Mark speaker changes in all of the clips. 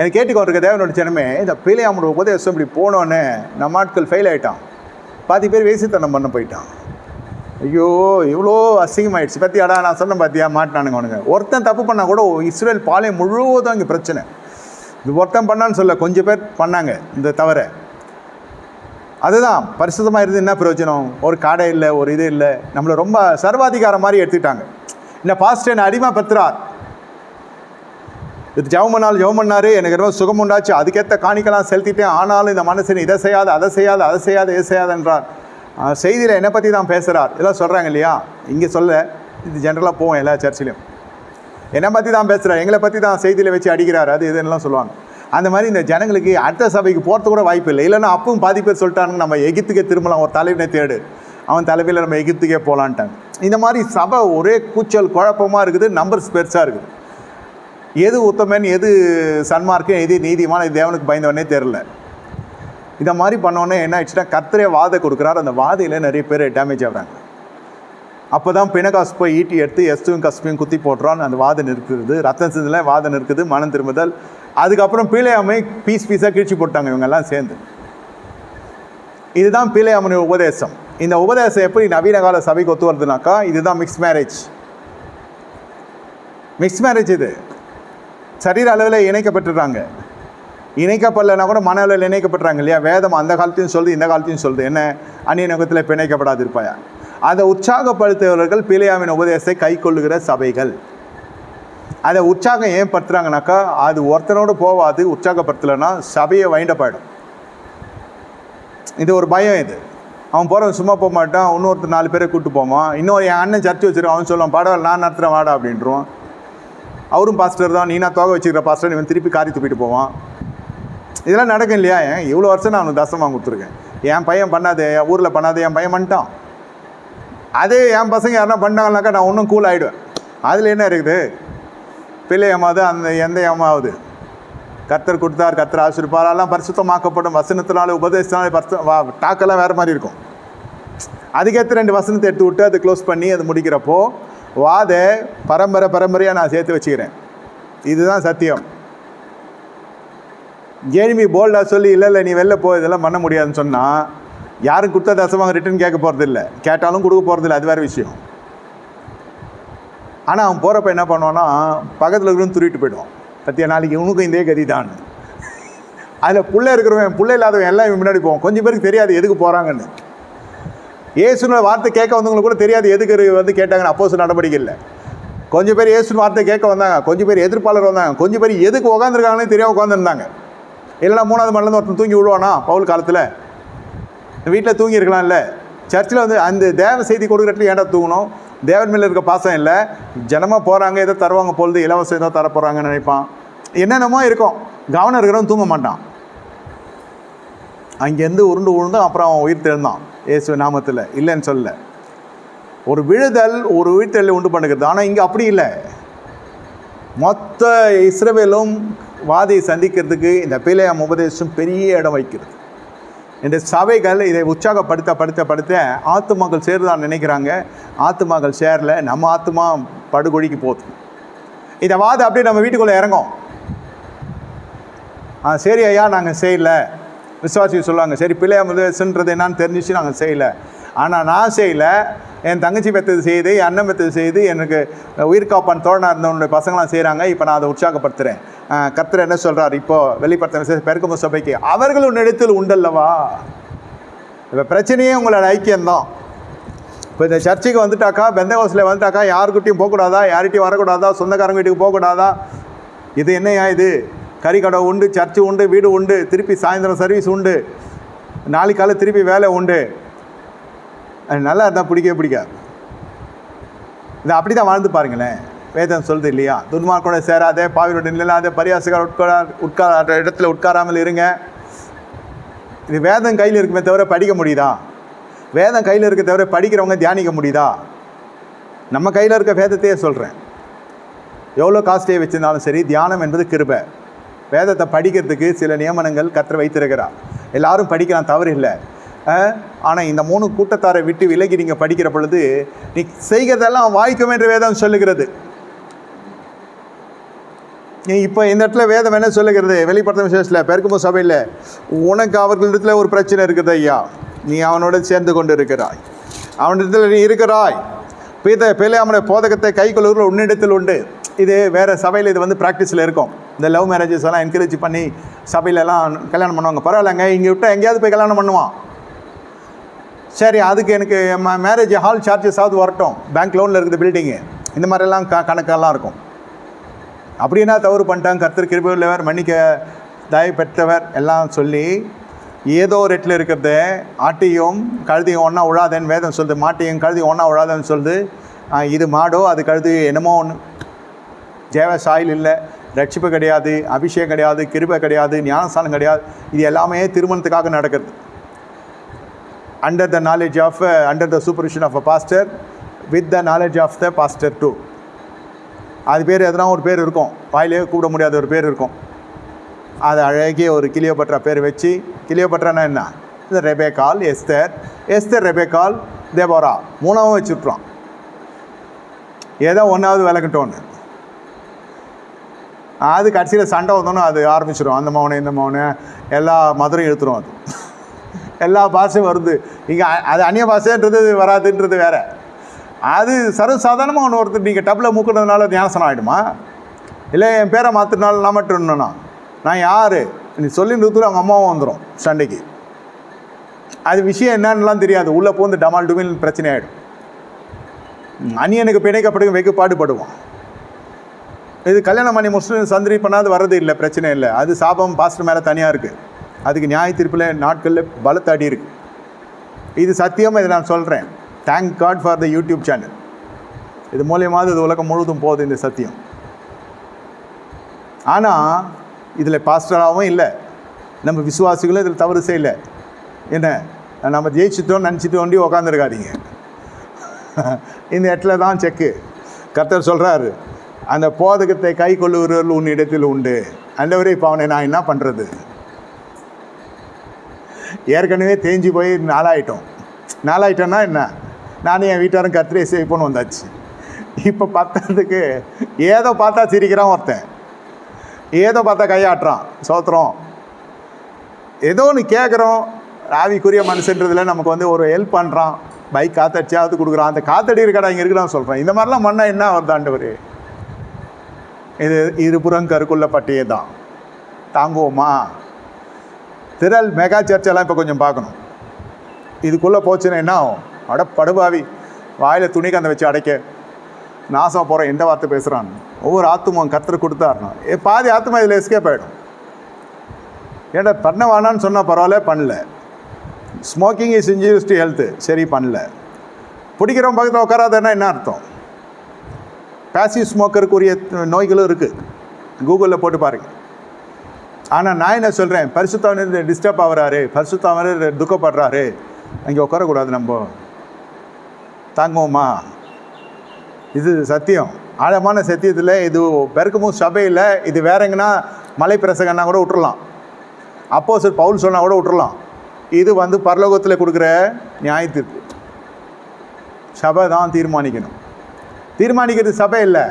Speaker 1: எனக்கு கேட்டுக்கொண்டிருக்க தேவனோட ஜனமே இந்த பீலையாமோட உபதேசம் இப்படி போனோன்னு நம்ம ஆட்கள் ஃபெயில் ஆகிட்டான் பாதி பேர் வேசித்தனம் பண்ண போயிட்டான். ஐயோ இவ்வளோ அசிங்கமாயிடுச்சு. பத்தியாடா நான் சொன்ன பார்த்தியா மாட்டினானுங்க அவனுங்க. ஒருத்தன் தப்பு பண்ணால் கூட இஸ்ரேல் பாளையம் முழுவதும் இங்கே பிரச்சனை. இது ஒருத்தன் பண்ணான்னு சொல்ல கொஞ்சம் பேர் பண்ணாங்க இந்த தவிர அதுதான் பரிசுத்தமாக இருந்து என்ன பிரயோஜனம்? ஒரு காடை இல்லை ஒரு இது இல்லை. நம்மளை ரொம்ப சர்வாதிகாரம் மாதிரி எடுத்துக்கிட்டாங்க. இந்த பாஸ்டர் என்னை அடிமை பத்துறார் இது ஜெபம் பண்ணால் ஜெபம் பண்ணாரு எனக்கு ரொம்ப சுகம் உண்டாச்சு. அதுக்கேற்ற காணிக்கலாம் செலுத்திட்டேன். ஆனாலும் இந்த மனுஷன் இதை செய்யாத அதை செய்யாது அதை செய்யாத இதை செய்யாது என்றார். செய்தியில் என்னை பற்றி தான் பேசுகிறார் இதெல்லாம் சொல்கிறாங்க இல்லையா? இங்கே சொல்ல. இது ஜென்ரலாக போவோம் எல்லா சர்ச்சிலையும் என்னை பற்றி தான் பேசுகிறார் எங்களை பற்றி தான் செய்தியில் வச்சு அடிக்கிறார். அது இதுன்னெல்லாம் சொல்லுவாங்க. அந்த மாதிரி இந்த ஜனங்களுக்கு அடுத்த சபைக்கு போகிறது கூட வாய்ப்பு இல்லை. இல்லைன்னா அப்பவும் பாதி பேர் சொல்லிட்டானுங்க நம்ம எகிப்துக்கே திரும்பலாம். ஒரு தலைவனை தேடு. அவன் தலைவியில் நம்ம எகித்துக்கே போகலான்ட்டாங்க இந்த மாதிரி சபை ஒரே கூச்சல் குழப்பமாக இருக்குது. நம்பர்ஸ் பெருசாக இருக்குது. எது உத்தமன் எது சன்மார்க்கம் எது நீதிமான இது தேவனுக்கு பயந்தவனே தெரில இந்த மாதிரி பண்ணோன்னே என்ன ஆயிடுச்சுன்னா கர்த்தரே வாதை கொடுக்குறாரு. அந்த வாதையில் நிறைய பேர் டேமேஜ் ஆகிறாங்க. அப்போ தான் பிணகாசு போய் ஈட்டி எடுத்து எஸ்துவும் கஸ்பையும் குத்தி போட்டுறான்னு அந்த வாதம் நிற்கிறது. ரத்தம் சிந்தில் வாதம் இருக்குது மனம் திரும்புதல். அதுக்கப்புறம் பீலையாமை பீஸ் பீஸாக கிழிச்சு போட்டாங்க இவங்கெல்லாம் சேர்ந்து. இதுதான் பீலையாமனுடைய உபதேசம். இந்த உபதேசம் எப்படி நவீன கால சபைக்கு ஒத்து வருதுனாக்கா இதுதான் மிக்ஸ் மேரேஜ் மிக்ஸ் மேரேஜ் இது. சரீர அளவில் இணைக்கப்பட்டுறாங்க இணைக்கப்படலைன்னா கூட மன அளவில் இணைக்கப்பட்டுறாங்க இல்லையா? வேதம் அந்த காலத்தையும் சொல்லுது இந்த காலத்தையும் சொல்லுது. என்ன? அந்நிய நோக்கத்தில் பிணைக்கப்படாது இருப்பாயா அதை உற்சாகப்படுத்தியவர்கள் பிழையாவின் உபதேசத்தை கை கொள்ளுகிற சபைகள். அதை உற்சாகம் ஏன் படுத்துறாங்கனாக்கா அது ஒருத்தனோடு போவாது உற்சாகப்படுத்தலைன்னா சபையை வைண்டப்பாயிடும் இது ஒரு பயம் இது. அவன் போகிறவன் சும்மா போக மாட்டான் இன்னொருத்தர் நாலு பேரை கூப்பிட்டு போவான் இன்னொரு என் அண்ணன் சர்ச்சு வச்சிருக்கான் அவன் சொல்லுவான் பரவாயில்ல நான் நடத்துகிறேன் வாடா அப்படின்றான் அவரும் பாஸ்டர் தான். நீனா தோகை வச்சுக்கிற பாஸ்டர் இவன் திருப்பி காரி துப்பிட்டு போவான். இதெல்லாம் நடக்கும் இல்லையா? ஏன்? இவ்வளோ வருஷம் நான் அவனுக்கு தசமாக கொடுத்துருக்கேன். என் பையன் பண்ணாது ஊரில் பண்ணாது என் பையன் பண்ணிட்டான். அதே என் பசங்க யாருனா பண்ணாங்கனாக்கா நான் இன்னும் கூல் ஆகிடுவேன் அதில் என்ன இருக்குது? பிள்ளை ஏமாவது அந்த எந்த ஏமாவது. கத்தர் கொடுத்தார் கத்தர் ஆசிரிப்பார் எல்லாம் பரிசுத்தமாக்கப்படும். வசனத்தினால உபதேசத்தினால பரிசு வா- டாக்கெல்லாம் வேறு மாதிரி இருக்கும். அதுக்கேற்ற ரெண்டு வசனத்தை எடுத்து விட்டு அதை க்ளோஸ் பண்ணி அது முடிக்கிறப்போ வாத பரம்பரை பரம்பரையாக நான் சேர்த்து வச்சுக்கிறேன். இதுதான் சத்தியம். ஜேனிமி போல்டாக சொல்லி இல்லை இல்லை நீ வெளில போ இதெல்லாம் பண்ண முடியாதுன்னு சொன்னால் யாரும் கொடுத்த தசமாக ரிட்டர்ன் கேட்க போகிறதில்ல கேட்டாலும் கொடுக்க போகிறதில்ல அது வேறு விஷயம். ஆனால் அவன் போகிறப்ப என்ன பண்ணுவான்னா பக்கத்தில் இருக்கிறவன் துருவிட்டு போயிடுவான். பத்தியா நாளைக்கு இவனுக்கும் இதே கதி தான் அதில் பிள்ளை இருக்கிறவன் பிள்ளை இல்லாதவன் எல்லாம் இவன் முன்னாடி போவான். கொஞ்சம் பேருக்கு தெரியாது எதுக்கு போகிறாங்கன்னு இயேசுன வார்த்தை கேட்க வந்தவங்களுக்கு கூட தெரியாது எதுக்கு வந்து கேட்டாங்கன்னு அப்போ நடவடிக்கை இல்லை. கொஞ்சம் பேர் இயேசுன வார்த்தை கேட்க வந்தாங்க. கொஞ்சம் பேர் எதிர்ப்பாளர் வந்தாங்க. கொஞ்சம் பேர் எதுக்கு உட்காந்துருக்காங்கன்னு தெரியாம உட்காந்துருந்தாங்க இல்லைனா மூணாவது மணிலேருந்து ஒருத்தன் தூங்கி விடுவானா பவுல் காலத்தில். வீட்டில் தூங்கியிருக்கலாம்ல சர்ச்சில் வந்து அந்த தேவ செய்தி கொடுக்குறதுல ஏன்டா தூங்கணும்? தேவன் மேலே இருக்க பாசம் இல்லை. ஜனமாக போகிறாங்க ஏதோ தருவாங்க பொழுது இலவசம் ஏதோ தர போகிறாங்கன்னு நினைப்பான். என்னென்னமோ இருக்கும். கவனம் இருக்கிறவன் தூங்க மாட்டான். அங்கேருந்து உருண்டு உருண்டு அப்புறம் அவன் உயிர் தெழுந்தான். இயேசு நாமத்தில். இல்லைன்னு சொல்ல. ஒரு விழுதல் ஒரு உயிர்த்தெழலை உண்டு பண்ணுகிறது. ஆனால் இங்கே அப்படி இல்லை. மொத்த இஸ்ரவேலும் வாதியை சந்திக்கிறதுக்கு இந்த பிழையாம் உபதேசம் பெரிய இடம் வைக்கிறது. இந்த சபைகள் இதை உற்சாகப்படுத்த படுத்த படுத்த ஆத்துமாக்கள் சேருதான் நினைக்கிறாங்க. ஆத்துமாக்கள் சேரல. நம்ம ஆத்துமா படுகொழிக்கு போகுது. இந்த வாதை அப்படியே நம்ம வீட்டுக்குள்ளே இறங்கும். ஆ சரி ஐயா நாங்கள் செய்யலை. விசுவாசி சொல்லுவாங்க சரி பிள்ளையா முதல்ன்றது என்னன்னு தெரிஞ்சிச்சு நாங்கள் செய்யலை. ஆனால் நான் செய்யலை. என் தங்கச்சி பெற்றது செய்து என் அண்ணன் பெற்றது செய்து எனக்கு உயிர் காப்பான் தோழனாக இருந்தவனுடைய பசங்களாம் செய்கிறாங்க இப்போ நான் அதை உற்சாகப்படுத்துகிறேன் கர்த்தர் என்ன சொல்கிறார் இப்போது வெளிப்படுத்த விசேஷ பெருக்கம சபைக்கு அவர்களும் இடத்தில் உண்டல்லவா? இப்போ பிரச்சனையே உங்களோட ஐக்கியம்தான். இப்போ இந்த சர்ச்சுக்கு வந்துட்டாக்கா பெந்த ஹவுஸில் வந்துட்டாக்கா யாருக்கிட்டையும் போகக்கூடாதா? யார்கிட்டையும் வரக்கூடாதா? சொந்தக்காரங்க வீட்டுக்கு போகக்கூடாதா? இது என்னையா இது? கறிக்கடை உண்டு சர்ச்சு உண்டு வீடு உண்டு திருப்பி சாயந்தரம் சர்வீஸ் உண்டு. நாளைக்கு காலை திருப்பி வேலை உண்டு. அது நல்லா இருந்தால் பிடிக்கவே பிடிக்காது. இது அப்படி தான் வாழ்ந்து பாருங்களேன். வேதம் சொல்லுது இல்லையா? துன்மார்க்கோட சேராதே பாவியோட நில்லாதே பரியாசக்கார உட்கார உட்கார இடத்துல உட்காராமல் இருங்க. இது வேதம் கையில் இருக்குமே தவிர படிக்க முடியுதா? வேதம் கையில் இருக்க தவிர படிக்கிறவங்க தியானிக்க முடியுதா? நம்ம கையில் இருக்க வேதத்தையே சொல்கிறேன் எவ்வளோ காஸ்ட்லியே வச்சிருந்தாலும் சரி தியானம் என்பது கிருபை. வேதத்தை படிக்கிறதுக்கு சில நியமனங்கள் கற்று வைத்திருக்கிறார். எல்லாரும் படிக்கலாம் தவறு இல்லை. ஆனால் இந்த மூணு கூட்டத்தாரை விட்டு விலகி நீங்கள் படிக்கிற பொழுது நீ செய்கிறதெல்லாம் வாய்க்கும் என்று வேதம் சொல்லுகிறது. இப்போ இந்த இடத்துல வேதம் என்ன சொல்லுகிறது? வெளிப்படுத்த விசேஷத்தில் பெருக்கும்போது சபையில் உனக்கு அவர்களிடத்தில் ஒரு பிரச்சனை இருக்குது ஐயா. நீ அவனோட சேர்ந்து கொண்டு இருக்கிறாய் அவனிடத்தில் நீ இருக்கிறாய். பீத பேலையாமனுடைய போதகத்தை கை கொள்ளுகிற உன்னிடத்தில் உண்டு. இது வேறு சபையில் இது வந்து ப்ராக்டிஸில் இருக்கும். இந்த லவ் மேரேஜஸ் எல்லாம் என்கரேஜ் பண்ணி சபையிலலாம் கல்யாணம் பண்ணுவாங்க. பரவாயில்லைங்க இங்கே விட்டால் எங்கேயாவது போய் கல்யாணம் பண்ணுவான். சரி அதுக்கு எனக்கு மேரேஜ் ஹால் சார்ஜஸ் ஆகுது வரட்டும். பேங்க் லோனில் இருக்குது பில்டிங்கு இந்த மாதிரிலாம் க கணக்கெல்லாம் இருக்கும். அப்படின்னா தவறு பண்ணிட்டாங்க? கர்த்தர் கிருபையுள்ளவர் மன்னிக்க தயவு பெற்றவர் எல்லாம் சொல்லி ஏதோ ஒரு இடத்துல இருக்கிறத ஆட்டியும் கழுதியும் ஒன்றா விழாதேன்னு வேதம் சொல்லுது. மாட்டையும் கழுதியும் ஒன்றா விழாதேன்னு சொல்லுது. இது மாடோ அது கழுது என்னமோ ஒன்று ஜேவ சாயில் இல்லை. ரட்சிப்பு கிடையாது அபிஷேகம் கிடையாது கிருபை கிடையாது ஞானஸ்தானம் கிடையாது. இது எல்லாமே திருமணத்துக்காக நடக்கிறது. Under the knowledge of under the supervision of a pastor with the knowledge of the pastor too அது பேர் எதனா ஒரு பேர் இருக்கும். வாயிலே கூப்பிட முடியாத ஒரு பேர் இருக்கும். அது அழகிய ஒரு கிளியோபட்ரா பேர் வச்சு கிளியோபட்ரானா என்ன? இந்த ரெபேக்கால் எஸ்தர். எஸ்தர் ரெபேக்கால் தேபோரா மூணாவும் வச்சுட்றான் ஏதோ ஒன்றாவது விளக்கட்டோன்னு. அது கடைசியில் சண்டை வந்தோன்னே அது ஆரம்பிச்சிடும் அந்த மௌனை இந்த மௌனை எல்லா மதுரையும் எழுத்துரும் அது. எல்லா பாஷையும் வருது. இங்கே அது அந்நிய பாஷைன்றது வராதுன்றது வேறு. அது சர்வசாதாரணமாக ஒன்று ஒருத்தர் நீங்கள் டப்பில் மூக்கினதுனால ஞானசனம் ஆகிடுமா இல்லை என் பேரை மாற்றினாலும் நான் மட்டும் இருந்தேனா நான் யார்? நீ சொல்லி நிறுத்துல அவங்க அம்மாவும் வந்துடும் சண்டைக்கு. அது விஷயம் என்னன்னுலாம் தெரியாது. உள்ளே போந்து டமால் டுமில் பிரச்சனை ஆகிடும் அந்நியனுக்கு பிணைக்கப்படுங்க வெகு பாடுபடுவான் இது கல்யாணம் பண்ணி முஸ்லீம் சந்திரி பண்ணாது வர்றது இல்லை பிரச்சனை இல்லை. அது சாபம் பாஸ்டர் மேலே தனியாக இருக்குது அதுக்கு நியாய தீர்ப்பில் நாட்களில் பலத்தாடி இருக்குது இது சத்தியமாக இதை நான் சொல்கிறேன் thank God for the YouTube channel இது மூலியமாவது இது உலகம் முழுவதும் போகுது இந்த சத்தியம். ஆனால் இதில் பாஸ்டராகவும் இல்லை. நம்ம விசுவாசிகளும் இதில் தவறு செய்யலை. என்ன? நம்ம ஜெயிச்சிட்டோம் நினச்சிட்டு ஒண்டி உக்காந்துருக்காதீங்க. இந்த இடத்துல தான் செக்கு. கர்த்தர் சொல்கிறாரு அந்த போதகத்தை கை கொள்ளுகிறவர்கள் உன் இடத்தில் உண்டு. அண்டவரே இப்போ அவனை நான் என்ன பண்ணுறது ஏற்கனவே தேஞ்சு போய் நாளாயிட்டோம். நாளாயிட்டோன்னா என்ன? நானும் என் வீட்டாரும் கத்திரியை சேவிப்போன்னு வந்தாச்சு. இப்போ பத்தத்துக்கு ஏதோ பார்த்தா சிரிக்கிறான் ஒருத்தன். ஏதோ பார்த்தா கையாட்டுறான். சோத்துறோம் ஏதோ ஒன்று கேட்குறோம் ஆவிக்குரிய மனுஷன்றதுல நமக்கு வந்து ஒரு ஹெல்ப் பண்ணுறான் பைக் காத்தடிச்சாவது கொடுக்குறான். அந்த காத்தடி இருக்கடா இங்கே இருக்கிறான் சொல்கிறேன் இந்த மாதிரிலாம் பண்ணால் என்ன வருது ஆண்டவர்? இது இருபுறம் கருக்குள்ள பட்டியே தான். தாங்குவோமா? திரள் மெகா சர்ச்செல்லாம் இப்போ கொஞ்சம் பார்க்கணும். இதுக்குள்ளே போச்சுன்னா என்ன ஆகும்? அட படுபாவி. வாயில் துணி கந்த வச்சு அடைக்க. நாசம் போகிறேன் எந்த வார்த்தை பேசுகிறான்னு ஒவ்வொரு ஆத்துமம் கத்தர் கொடுத்தாருனா. ஏ பாதி ஆத்துமா இதில் எஸ்கேப் ஆகிடும் ஏன்டா பண்ண வேணான்னு சொன்னால் பரவாயில்ல பண்ணல. Smoking is injurious to health சரி பண்ணல. பிடிக்கிறவன் பக்கத்தில் உட்காராதன்னா என்ன அர்த்தம்? பேசிவ் ஸ்மோக்கருக்குரிய நோய்களும் இருக்குது கூகுளில் போட்டு பாருங்கள் ஆனால் நான் என்ன சொல்கிறேன் பரிசுத்தவனர் டிஸ்டர்ப் ஆகிறாரு. பரிசுத்தவனர் துக்கப்படுறாரு. அங்கே உட்காரக்கூடாது நம்ம. தாங்குவோமா? இது சத்தியம். ஆழமான சத்தியத்தில் இது பெருக்கமும் சபையில் இது வேற எங்கன்னா மலை பிரசகன்னா கூட விட்டுறலாம். அப்போ சார் பவுல் சொன்னால் கூட விட்டுறலாம். இது வந்து பரலோகத்தில் கொடுக்குற நியாயத்திற்கு சபை தான் தீர்மானிக்கணும். தீர்மானிக்கிறது சபை இல்லை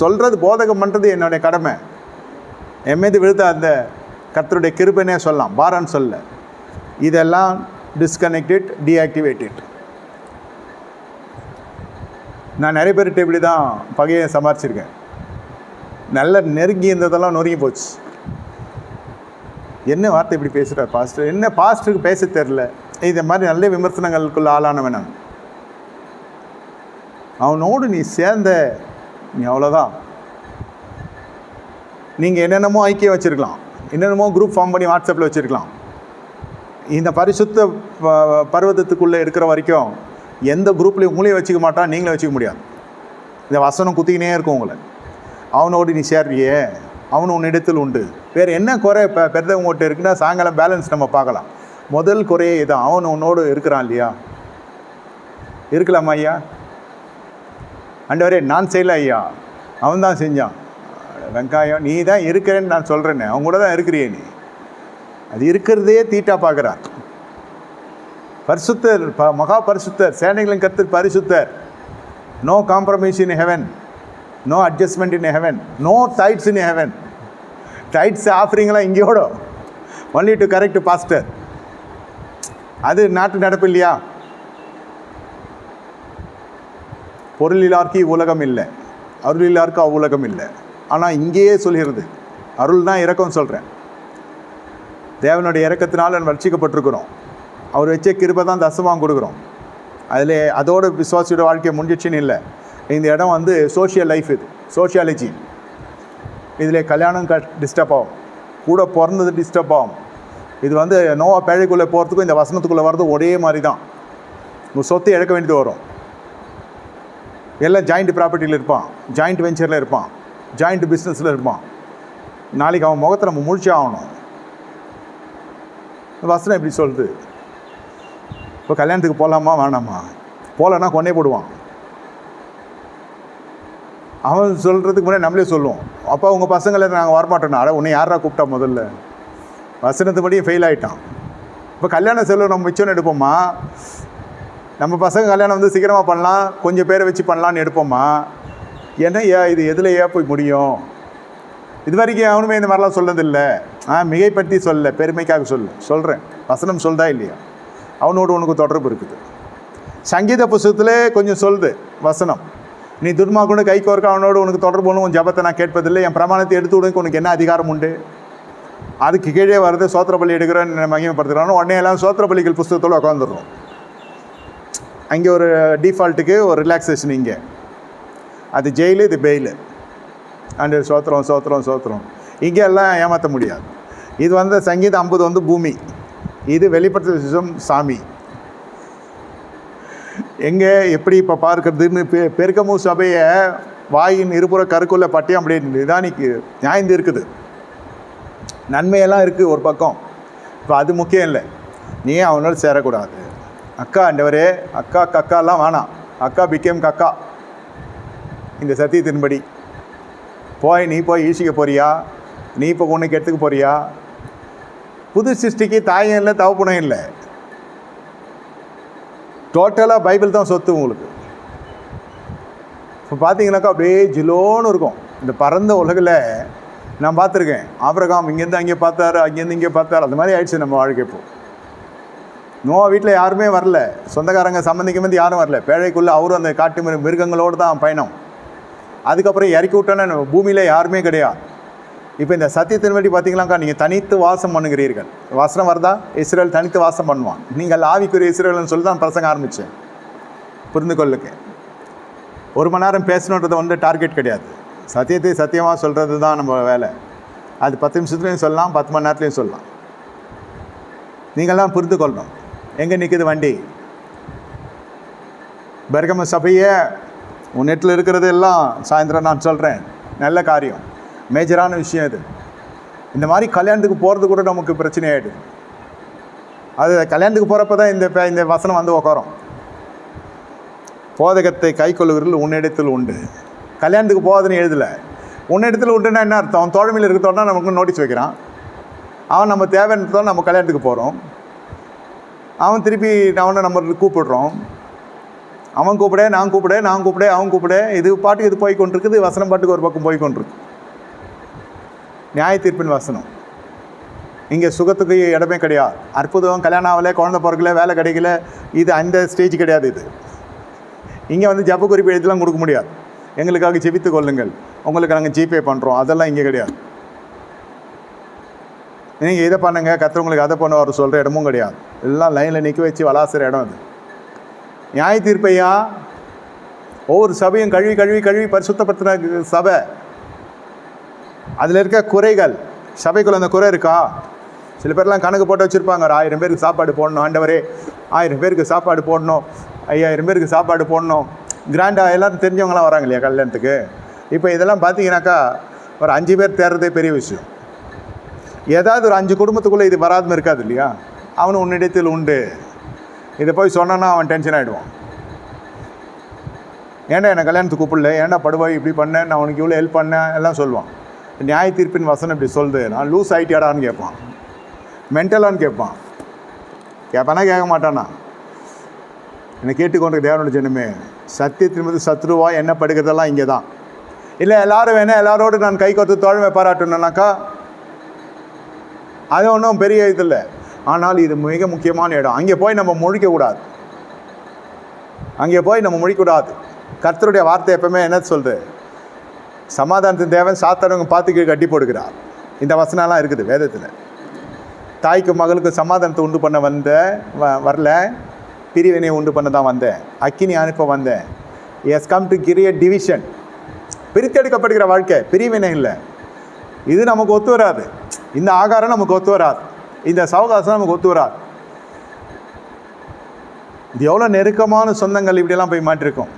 Speaker 1: சொல்கிறது போதகம் பண்ணுறது என்னுடைய கடமை. என் மீது விழுத்த அந்த கத்தருடைய கிருபைனே சொல்லலாம். பாரான்னு சொல்ல. இதெல்லாம் டிஸ்கனெக்டட் டீஆக்டிவேட்டட் நான் நிறைய பேர்கிட்ட இப்படி தான் பகையை சமாளிச்சிருக்கேன். நல்ல நெருங்கி இருந்ததெல்லாம் நொறுங்கி போச்சு. என்ன வார்த்தை இப்படி பேசுகிறார் பாஸ்டர்? என்ன பாஸ்டருக்கு பேச தெரில இந்த மாதிரி நல்ல விமர்சனங்களுக்குள்ள ஆளானவன் நான். அவனோடு நீ சேர்ந்த நீ அவ்வளோதான் நீங்கள் என்னென்னமோ ஐக்கியம் வச்சுருக்கலாம். என்னென்னமோ குரூப் ஃபார்ம் பண்ணி வாட்ஸ்அப்பில் வச்சுருக்கலாம். இந்த பரிசுத்த ப- பர்வதத்துக்குள்ளே இருக்கிற வரைக்கும் எந்த குரூப்லேயும் உங்களையும் வச்சுக்க மாட்டான் நீங்களும் வச்சுக்க முடியாது. இந்த வசனம் குத்திக்கினே இருக்கும் உங்களை. அவனோடு நீ சேர்றியே அவனு உன் இடத்தில் உண்டு. வேறு என்ன குறை இப்போ பெருதவங்ககிட்ட இருக்குன்னா சாயங்காலம் பேலன்ஸ் நம்ம பார்க்கலாம். முதல் குறையே இதான். அவன் உன்னோடு இருக்கிறான் இல்லையா? இருக்கலாமா ஐயா? ஆண்டவரே நான் செய்யல ஐயா. அவன் தான் செஞ்சான் வெங்காயம் நீ தான் இருக்கிறேன்னு நான் சொல்கிறேனே அவன் கூட தான் இருக்கிறியே நீ. அது இருக்கிறதே தீட்டா பார்க்குறார். பரிசுத்தர் ப மகா பரிசுத்தர் சேனைகளின் கர்த்தர் பரிசுத்தர். No compromise in heaven no adjustment in heaven no tithes in heaven tithes ஆஃபரிங்லாம் இங்கேயோட. ஒன்லி டு கரெக்ட் பாஸ்டர் அது நாட்டு நடப்பு இல்லையா? பொருளிலார்க்கு உலகம் இல்லை. அருளிலார்க்கு அவ்வுலகம் இல்லை. ஆனால் இங்கேயே சொல்கிறது அருள் தான் இறக்கம் சொல்கிறேன் தேவனுடைய இறக்கத்தினால் வளர்ச்சிக்கப்பட்டிருக்கிறோம் அவர் வச்ச கிருபை தான் தசமாக கொடுக்குறோம். அதில் அதோட விசுவாசியோட வாழ்க்கை முடிஞ்சிச்சின்னு இல்லை. இந்த இடம் வந்து சோஷியல் லைஃப் இது சோஷியாலஜி இதில் கல்யாணம் க டிஸ்டர்ப் ஆகும். கூட பிறந்தது டிஸ்டர்ப் ஆகும். இது வந்து நோவா பேழைக்குள்ளே போகிறதுக்கும் இந்த வசனத்துக்குள்ளே வர்றது ஒரே மாதிரி தான். உங்கள் சொத்தை இழக்க வேண்டியது வரும். எல்லாம் ஜாயிண்ட் ப்ராப்பர்ட்டியில் இருப்பான். ஜாயிண்ட் வெஞ்சரில் இருப்பான். ஜாயிண்ட் பிஸ்னஸில் இருப்பான். நாளைக்கு அவன் முகத்தை நம்ம முழிச்சே ஆகணும். வசனம் எப்படி சொல்லுது? இப்போ கல்யாணத்துக்கு போகலாமா வேணாமா? போகலன்னா கொண்டே போடுவான். அவன் சொல்கிறதுக்கு முன்னாடி நம்மளே சொல்லுவோம். அப்போ உங்கள் பசங்களை நாங்கள் வரமாட்டோம்னா. அட உன்னை யாரா கூப்பிட்டா முதல்ல? வசனத்துபடியே ஃபெயில் ஆகிட்டான் இப்போ கல்யாண செலவு நம்ம மிச்சம்னு எடுப்போமா? நம்ம பசங்க கல்யாணம் வந்து சீக்கிரமாக பண்ணலாம் கொஞ்சம் பேரை வச்சு பண்ணலான்னு எடுப்போமா? ஏன்னா ஏன் இது எதில் ஏன் போய் முடியும்? இது வரைக்கும் அவனுமே இந்த மாதிரிலாம் சொன்னதில்லை. ஆ மிகைப்படுத்தி சொல்ல பெருமைக்காக சொல்ல. சொல்கிறேன் வசனம் சொல்தா இல்லையா? அவனோடு உனக்கு தொடர்பு இருக்குது. சங்கீத புஸ்தகத்தில் கொஞ்சம் சொல்லுது வசனம். நீ துர்மாக்குன்னு கை கோர்க்க அவனோடு உனக்கு தொடர்பு ஒன்று உன் ஜபத்தை நான் கேட்பதில்லை. என் பிரமாணத்தை எடுத்து உனக்கு உனக்கு என்ன அதிகாரம் உண்டு? அதுக்கு கீழே வருது சோத்திர பலி எடுக்கிறேன்னு மகிமைப்படுத்துகிறான்னு உடனே எல்லாம் சோத்திர பலிகள் புஸ்தகத்தோடு உட்காந்துடுறோம் அங்கே ஒரு டிஃபால்ட்டுக்கு ஒரு ரிலாக்ஸேஷன் இங்கே. அது ஜெயிலு இது பெயிலு அண்டு சோத்திரம் சோத்திரம் சோத்திரம். இங்கே எல்லாம் ஏமாற்ற முடியாது. இது வந்து சங்கீதம் ஐம்பது வந்து பூமி. இது வெளிப்பட்ட சிசம் சாமி. எங்கே எப்படி இப்போ பார்க்கறதுன்னு பெ பெருக்கமு சபையை வாயின் இருபுற கருக்குள்ள பட்டியம் அப்படின்னு நிதானிக்கு நியாயந்து இருக்குது நன்மையெல்லாம் இருக்குது ஒரு பக்கம். இப்போ அது முக்கியம் இல்லை. நீ அவனோட சேரக்கூடாது. அக்கா ஆண்டவரே அக்கா கக்காலாம் வேணாம். அக்கா பிகேம் கக்கா. இந்த சத்தியத்தின்படி. போய் நீ போய் ஈசிக்க போறியா? நீ இப்போ உன்னைக்கு எடுத்துக்க போறியா? புது சிருஷ்டிக்கு தாயம் இல்லை தவப்புணம் இல்லை. டோட்டலாக பைபிள் தான் சொத்து உங்களுக்கு. இப்போ பார்த்தீங்கன்னாக்கா அப்படியே ஜிலோன்னு இருக்கும். இந்த பரந்த உலகில் நான் பார்த்துருக்கேன். ஆப்ரகாம் இங்கேருந்து அங்கே பார்த்தாரு அங்கேருந்து இங்கே பார்த்தாரு. அந்த மாதிரி ஆயிடுச்சு நம்ம வாழ்க்கை இப்போ. நோவா வீட்டில் யாருமே வரல. சொந்தக்காரங்க சம்மந்திக்கும் வந்து யாரும் வரல. பேழைக்குள்ளே அவரும் அந்த காட்டு மிரு மிருகங்களோடு தான் பயணம். அதுக்கப்புறம் இறக்கி விட்டோன்னே பூமியில் யாருமே கிடையாது. இப்போ இந்த சத்தியத்தின்படி பார்த்தீங்களாக்கா நீங்கள் தனித்து வாசம் பண்ணுகிறீர்கள். வசனம் வருதா? இஸ்ரேல் தனித்து வாசம் பண்ணுவான். நீங்கள் ஆவிக்குரிய இஸ்ரேல்னு சொல்லி தான் பிரசங்க ஆரம்பித்தேன் புரிந்து கொள்ளுக்கு ஒரு மணி நேரம் பேசணுன்றது வந்து டார்கெட் கிடையாது. சத்தியத்தை சத்தியமாக சொல்கிறது தான் நம்ம வேலை. அது பத்து நிமிஷத்துலையும் சொல்லலாம் பத்து மணி நேரத்துலையும் சொல்லலாம். நீங்கள்லாம் புரிந்து கொள்ளணும். எங்கே நிற்குது வண்டி? பெர்கம சபையே உன் நெட்டில் இருக்கிறது எல்லாம் சாயந்தரம் நான் சொல்கிறேன் நல்ல காரியம். மேஜரான விஷயம் இது. இந்த மாதிரி கல்யாணத்துக்கு போகிறது கூட நமக்கு பிரச்சனை ஆகிடுது அது கல்யாணத்துக்கு போகிறப்ப தான் இந்த இந்த வசனம் வந்து உட்காரும் போதகத்தை கை கொள்ளுகிறதில் உன்னிடத்தில் உண்டு. கல்யாணத்துக்கு போகாதுன்னு எழுதலை. உன்னிடத்தில் உண்டுன்னா என்ன அர்த்தம்? தோழமையில் இருக்கிறதோட நமக்கு நோட்டீஸ் வைக்கிறான். அவன் நம்ம தேவைன்றதோட நம்ம கல்யாணத்துக்கு போகிறோம் அவன் திருப்பி அவனை நம்ம கூப்பிடுறோம். அவன் கூப்பிட நான் கூப்பிட நான் கூப்பிட அவன் கூப்பிட. இது பாட்டுக்கு இது போய் கொண்டிருக்குது வசனம் பாட்டுக்கு ஒரு பக்கம் போய் கொண்டிருக்கு. நியாய தீர்ப்பின் வசனம். இங்கே சுகத்துக்கு இடமே கிடையாது அற்புதம் கல்யாணம் ஆகலை குழந்த பிறக்கல வேலை கிடைக்கல. இது அந்த ஸ்டேஜ் கிடையாது இது. இங்கே வந்து ஜப்பு குறிப்பு எழுதிலாம் கொடுக்க முடியாது. எங்களுக்காக ஜெபித்து கொள்ளுங்கள். உங்களுக்கு நாங்கள் ஜிபே பண்ணுறோம் அதெல்லாம் இங்கே கிடையாது. நீங்கள் இதை பண்ணுங்க கத்துறவங்களுக்கு அதை பண்ண அவர் சொல்கிற இடமும் கிடையாது. எல்லாம் லைனில் நிற்க வச்சு வளாசுற இடம் அது. நியாய தீர்ப்பையா ஒவ்வொரு சபையும் கழுவி கழுவி கழுவி பரிசுத்தப்படுத்தின சபை. அதில் இருக்க குறைகள். சபைக்குள்ள அந்த குறை இருக்கா? சில பேர்லாம் கணக்கு போட்டு வச்சுருப்பாங்க. ஒரு ஆயிரம் பேருக்கு சாப்பாடு போடணும் ஆண்டவரே. ஆயிரம் பேருக்கு சாப்பாடு போடணும். ஐயாயிரம் பேருக்கு சாப்பாடு போடணும். கிராண்டாக எல்லாரும் தெரிஞ்சவங்களாம் வராங்க இல்லையா கல்யாணத்துக்கு? இப்போ இதெல்லாம் பார்த்தீங்கன்னாக்கா ஒரு அஞ்சு பேர் தேர்றதே பெரிய விஷயம். ஏதாவது ஒரு அஞ்சு குடும்பத்துக்குள்ளே இது வராதுன்னு இருக்காது இல்லையா? அவனு உன்னிடத்தில் உண்டு. இதை போய் சொன்னான்னா அவன் டென்ஷன் ஆகிடுவான் ஏன்டா என்னை கல்யாணத்துக்கு கூப்பிடல? ஏன்டா படுவாய் இப்படி பண்ணேன் நான் உனக்கு இவ்வளோ ஹெல்ப் பண்ணேன் எல்லாம் சொல்லுவான். நியாய தீர்ப்பின் வசனம் இப்படி சொல்லுது. நான் லூஸ் ஆகிட்டியாடான்னு கேட்பான். மென்டலான்னு கேட்பான். கேட்பானா கேட்க மாட்டானா? என்னை கேட்டுக்கொண்டு தேவனோட ஜனமே சத்தியத்தின் மீது சத்ருவா என்ன படுக்கிறதெல்லாம் இங்கே தான் இல்லை எல்லோரும் வேணா எல்லாரோடு நான் கை கோர்த்து தோழமை பாராட்டணும்னாக்கா அது ஒன்றும் பெரிய இது இல்லை ஆனால் இது மிக முக்கியமான இடம். அங்கே போய் நம்ம முழிக்கக்கூடாது அங்கே போய் நம்ம முழிக்கக்கூடாது கர்த்தருடைய வார்த்தை எப்பவுமே என்ன சொல்கிறது சமாதானத்தின் தேவன் சாத்தானவங்க பார்த்துக்கிட்டு கட்டி போடுகிறார். இந்த வசனம்லாம் இருக்குது வேதத்தில். தாய்க்கு மகளுக்கு சமாதானத்தை உண்டு பண்ண வந்த வ வரல. பிரிவினை உண்டு பண்ண தான் வந்தேன். அக்கினி அனுப்ப வந்தேன். Yes come to create division பிரித்தெடுக்கப்படுகிற வாழ்க்கை பிரிவினை இல்லை. இது நமக்கு ஒத்து வராது. இந்த ஆகாரம் நமக்கு ஒத்து வராது. இந்த சவகாசம் நமக்கு ஒத்து வராது. இது எவ்வளோ நெருக்கமான சொந்தங்கள் இப்படியெல்லாம் போய் மாட்டிருக்கோம்?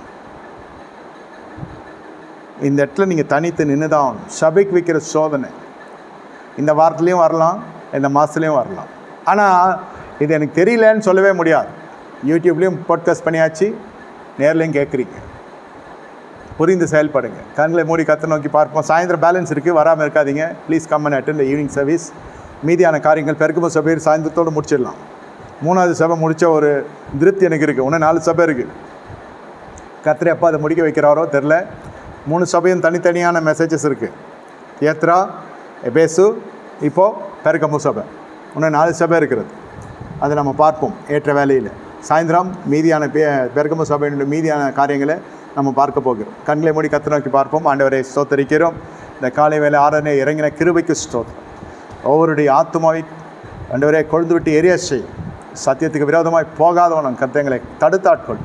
Speaker 1: இந்த இடத்துல நீங்கள் தனித்து நின்று தான் ஆகணும் சபைக்கு வைக்கிற சோதனை. இந்த வாரத்துலேயும் வரலாம் இந்த மாதத்துலேயும் வரலாம். ஆனால் இது எனக்கு தெரியலன்னு சொல்லவே முடியாது. யூடியூப்லேயும் பாட்காஸ்ட் பண்ணியாச்சு நேர்லேயும் கேட்குறீங்க புரிந்து செயல்படுங்க. கண்களை மூடி கத்தை நோக்கி பார்ப்போம். சாயந்தரம் பேலன்ஸ் இருக்குது வராமல் இருக்காதீங்க. Please come and attend evening service மீதியான காரியங்கள் பெருக்கும சபையில் சாயந்தரத்தோடு முடிச்சிடலாம். மூணாவது சபை முடித்த ஒரு திருப்தி எனக்கு இருக்குது இன்னும் நாலு சபை இருக்குது கத்திரை அப்பா அதை முடிக்க வைக்கிறாரோ தெரில மூணு சபையும் தனித்தனியான மெசேஜஸ் இருக்குது ஏத்ரா எபேசு இப்போது பெருக்கம்பு சபை. இன்னும் நாலு சபை இருக்கிறது. அதை நம்ம பார்ப்போம். ஏற்ற வேலையில். சாயந்தரம் மீதியான பே பெருக்கம்பு சபையினுடைய மீதியான காரியங்களை நம்ம பார்க்க போகிறோம். கண்களை மூடி கத்து நோக்கி பார்ப்போம். ஆண்டவரை ஸ்தோத்தரிக்கிறோம். இந்த காலை வேலை ஆறனை இறங்கின கிருபைக்கு ஸ்தோத்திரம். ஒவ்வொருடைய ஆத்மாவை ஆண்டவரே கொழுந்து விட்டு எரிய செய்யும் சத்தியத்துக்கு விரோதமாய் போகாதவனும் கத்தங்களை தடுத்தாட்கொள்.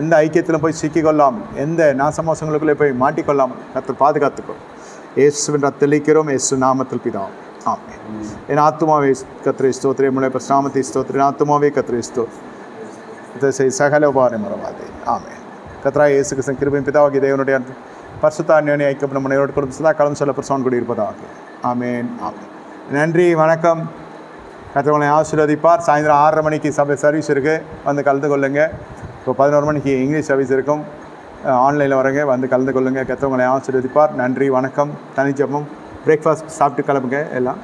Speaker 1: எந்த ஐக்கியத்திலும் போய் சிக்கிக்கொள்ளாமல் எந்த நாசமோசங்களுக்குள்ளே போய் மாட்டிக்கொள்ளாமல் கத்து பாதுகாத்துக்கொள். இயேசுவின் தெளிக்கிறோம் ஏசு நாமத்தில் பிதாவும். ஆமே என் ஆத்மாவே கத்திரை ஸ்தோத்திரே முளை பிரசாமத்தை ஸ்தோத்திரே என் ஆத்மாவே கத்திரை ஸ்தோத்திர சகல உபாரம் மறவாதே ஆமே கத்ரா இயேசு கிருஷ்ணன் கிருபையும் பிதாவாகி தேவனுடைய பரிசுத்த ஐக்கியம் நம்ம நேரோடு கொடுத்து சதா சொல்ல பிரசவன் கூடி இருப்பதாக. ஆமேன் ஆமேன். நன்றி வணக்கம். கத்தவங்களை ஆசீர்வதிப்பார். சாயந்தரம் ஆறரை மணிக்கு சபை சர்வீஸ் இருக்குது வந்து கலந்து கொள்ளுங்கள் இப்போ பதினோரு மணிக்கு இங்கிலீஷ் சர்வீஸ் இருக்கும். ஆன்லைனில் வரங்க. வந்து கலந்து கொள்ளுங்கள் கத்தவங்களை ஆசீர்வதிப்பார். நன்றி வணக்கம். தனிச்சப்பம் பிரேக்ஃபாஸ்ட் சாப்பிட்டு கிளம்புங்க. எல்லாம்.